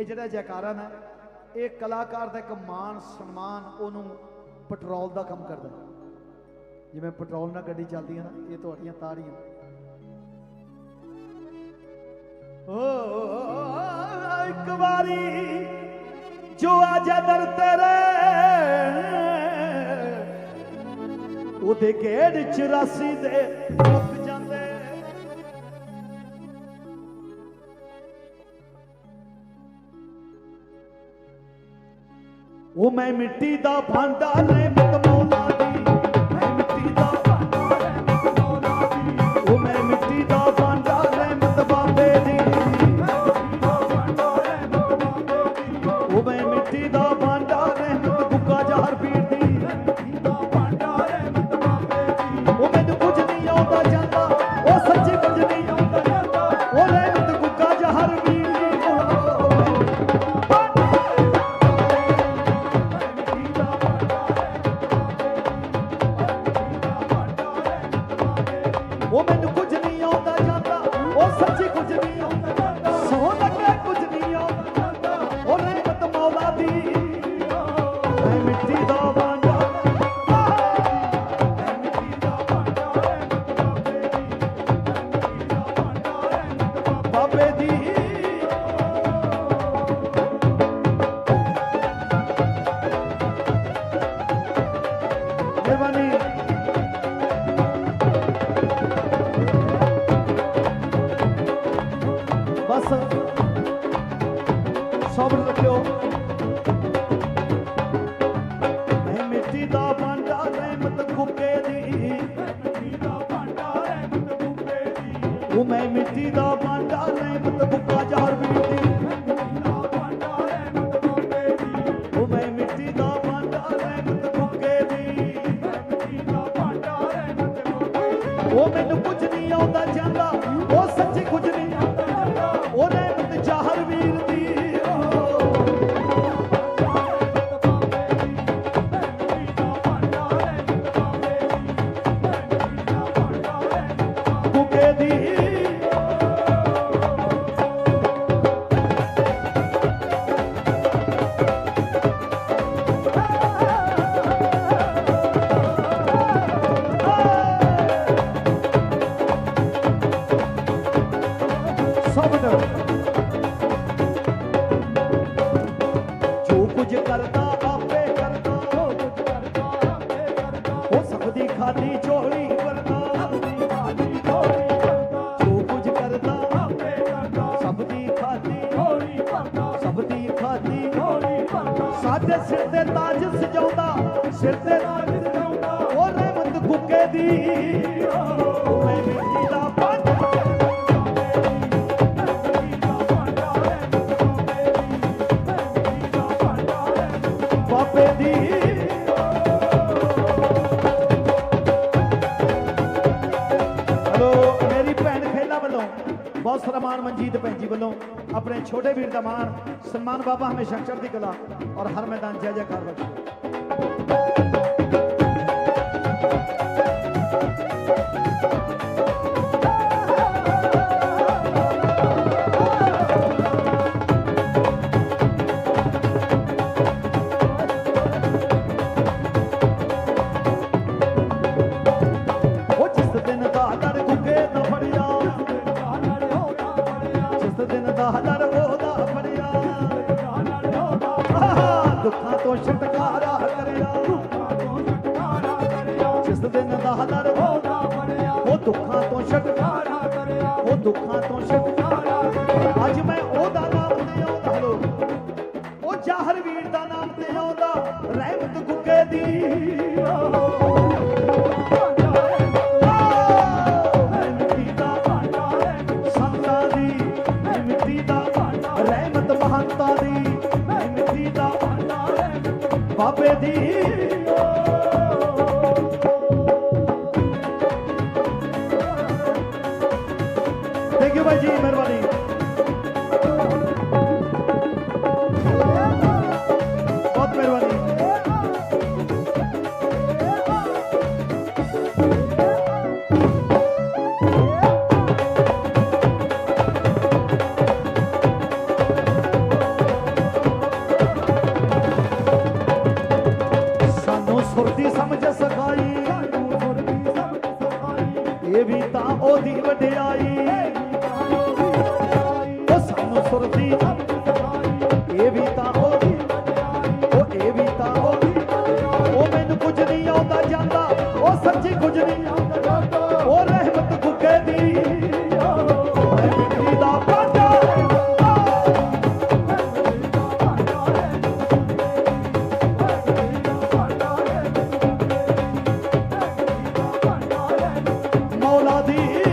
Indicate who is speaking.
Speaker 1: ਇਹ ਜਿਹੜਾ ਜੈਕਾਰਾ ਨਾ, ਇਹ ਕਲਾਕਾਰ ਦਾ ਇੱਕ ਮਾਣ, ਸਨਮਾਨ ਉਹਨੂੰ ਪੈਟਰੋਲ ਦਾ ਕੰਮ ਕਰਦਾ ਜਿਵੇਂ ਪੈਟਰੋਲ ਨਾਲ ਗੱਡੀ ਚੱਲਦੀ ਹੈ ਨਾ, ਇਹ ਤੁਹਾਡੀਆਂ ਤਾੜੀਆਂ। ਓ, ਇੱਕ ਵਾਰੀ ਜੋ ਆ ਜਦਰ ਤੇਰੇ, ਉਹਦੇ ਗੇੜ 84 ਦੇ ਉਹ ਮੈਂ ਮਿੱਟੀ ਦਾ ਭਾਂਡਾ ਰਹਿਮਤ ਮੌਲਾ ਬਾਬੇ ਦੀ। ਬਸ। ਸਬਰ ਰੱਖਿਓ ਮੈਂ ਮਿੱਟੀ ਦਾ ਭਾਂਡਾ ਰਹਿਮਤ ਗੁੱਗੇ ਦੀ। ਉਹ ਮੈਂ ਮਿੱਟੀ ਦਾ ਦੀ ਉਹ ਮੈਂ ਮਿੱਟੀ ਦਾ ਮੇਰੀ ਭੈਣ ਖੇਲਾ ਵੱਲੋਂ ਬਹੁਤ ਸਾਰਾ ਮਾਣ ਮਨਜੀਤ ਭੈਣ ਜੀ ਵੱਲੋਂ ਆਪਣੇ ਛੋਟੇ ਵੀਰ ਦਾ ਮਾਣ ਸਨਮਾਨ ਬਾਬਾ ਹਮੇਸ਼ਾ ਚੜ੍ਹਦੀ ਕਲਾ ਔਰ ਹਰ ਮੈਦਾਨ ਜੈ ਜੈਕਾਰ ਬਖਸ਼ੇ ਆਹਾ, ਦੁੱਖਾਂ ਤੋਂ ਛੁਟਕਾਰਾ ਕਰਿਆ। ਜਿਸ ਦਿਨ ਦਾ ਲੜ ਉਹਦਾ ਉਹ ਦੁੱਖਾਂ ਤੋਂ ਛੁਟਕਾਰਾ ਉਹ ਦੁੱਖਾਂ ਤੋਂ ਛੁਟਕਾਰਾ ਅੱਜ ਮੈਂ ਉਹਦਾ ਨਾਮ ਤੇ ਆਉਂਦਾ। ਹਲੋ। ਉਹ ਜਾਹਰ ਵੀਰ ਦਾ ਨਾਮ ਤੇ ਆਉਂਦਾ। ਰਹਿਮਤ ਗੁੱਗੇ ਦੀ। ਮਿੱਟੀ ਬਾਬੇ ਦੀ ਥੈਂਕ ਯੂ ਭਾਈ ਜੀ ਸਮਝ ਸਖਾਈ ਸਾਨੂੰ ਸੁਰਤੀ ਸਮਝ ਸਖਾਈ ਇਹ ਵੀ ਤਾਂ ਉਹਦੀ ਵਡਿਆਈ। ਉਹ ਸਾਨੂੰ ਸੁਰਤੀ। ਇਹ ਵੀ ਤਾਂ ਉਹਦੀ ਉਹ ਇਹ ਵੀ ਤਾਂ ਉਹਦੀ ਉਹ ਮੈਨੂੰ ਕੁਝ ਨਹੀਂ ਆਉਂਦਾ ਜਾਂਦਾ। ਉਹ ਸੱਚੀ ਕੁਝ ਨਹੀਂ ਆਉਂਦਾ। Hare